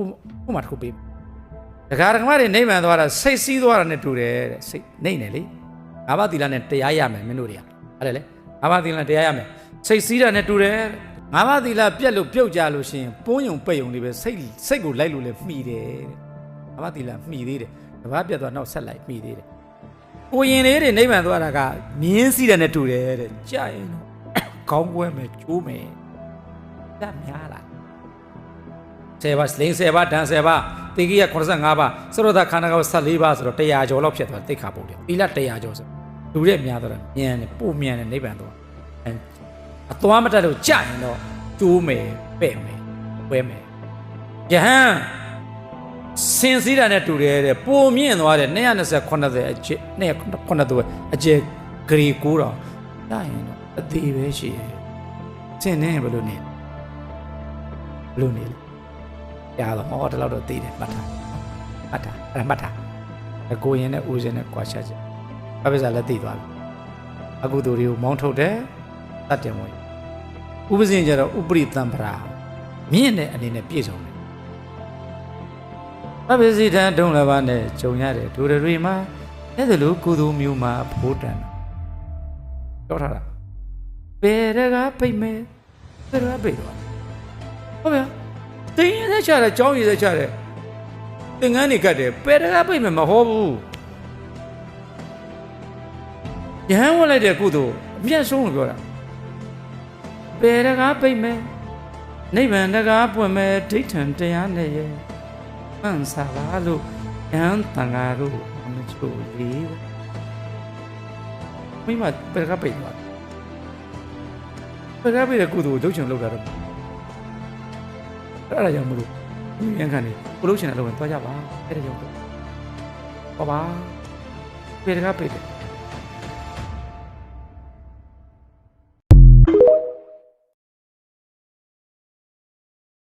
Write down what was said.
ဥပမာတစ်ခုပေးမယ်ဒကာဒကမတွေနိဗ္ဗာန်သွားတာစိတ်စည်းသွားတာနဲ့တူတယ်တဲ့စိတ်နေနေလေငါးပါးသီလနဲ့တရားရမယ်မင်းတို့တွေကအဲ့ဒါလေငါးပါးသီလနဲ့တရားရမယ်စိတ်စည်းတာနဲ့တူတယ်ငါးပါးသီလပြက်လို့ပြုတ်ကြလို့ရှိရင်ပုံးယုံပိတ်ယုံလေးပဲစိတ်စိတ်ကိုလိုက်လို့လည်းမှီတယ်တဲ့ငါးပါးသီလမှီသေးတယ်တပတ်ပြတ်သွားနောက်ဆက်လိုက်မှီသေးတယ်ကိုရင်လေးတွေနိဗ္ဗာန်သွားတာကမြင်းစည်းတယ်နဲ့တူတယ်တဲ့ကြာရင်တော့ခေါင်းကွဲမယ်ကျိုးမယ်တတ်များလား 10ပါးလိန်10ပါးဒန်10ပါးတေကိယ85ပါးစရဒခန္ဓာကော14ပါးဆိုတော့100ကျော်လောက်ဖြစ်သွားတိတ်ခါပုံတယ်သီလ100ကျော်ဆိုလူတဲ့များတော့မြန်တယ်ပို့မြန်တယ်နိဗ္ဗာန်တော့အဲအသွားမတက်လို့ကြာရင်တော့ကျိုးမယ်ပဲ့မယ်ပွဲမယ်ယဟန်စင်စည်းတာနဲ့တူတယ်တဲ့ပိုမြင့်သွားတယ်228အကျ209သူအကျဂရီ9တော့ကြာရင်တော့အသေးပဲရှိတယ်စင်နေဘယ်လိုနေဘယ်လိုနေလဲ ရတော့ဟောဒီလောက်တော့သိတယ်မှတ်ထားမှတ်ထားအဲ့ဒါမှတ်ထားအကိုရင်နဲ့ဦးစင်းနဲ့ကြွားချချက်ဘာပဲစားလက်သိသွားပြီအကုသိုလ်တွေကိုမောင်းထုတ်တယ်တတ်တယ်မဟုတ်ဥပဇင်းကျတော့ဥပရိတံပရာမြင့်တဲ့အနေနဲ့ပြည့်စုံတယ်ဘာပဲစီတန်တုံးလည်းပါနဲ့ဂျုံရတယ်ဒူရတွေမှာအဲ့ဒါလိုကုသိုလ်မျိုးမှာအဖို့တန်တာပြောထားတာဘယ်တကားပိတ်မယ်ဘယ်တကားပိတ်တော့ဟုတ်ဗျာ တင်းရတဲ့ချတယ်ကြောင်းရည်တဲ့ချတယ်သင်္ကန်းနေကတ်တယ်ပယ်တကားပိတ်မယ်မဟောဘူးရဟန်းဝင်လိုက်တဲ့ကုသိုလ်အမျက်ဆုံးလို့ပြောတာပယ်တကားပိတ်မယ်နိဗ္ဗာန်တကားပွင့်မယ်ဒိဋ္ဌံတရားနဲ့ရဲ့မှန်စာပါလို့ယဟန်တန်ဃာတို့မချို့လေးမိမပယ်တကားပိတ်သွားပယ်တကားပိတ်တဲ့ကုသိုလ်ကိုဒုက္ချင်လောက်တာတော့ အဲ့ဒါကြောင့်မလို့ဒီရန်ခံနေကိုလို့ရှင်တဲ့အလုပ်ဝင်သွားကြပါအဲ့ဒါကြောင့်ပေါ့ပါပေတကားပေတယ်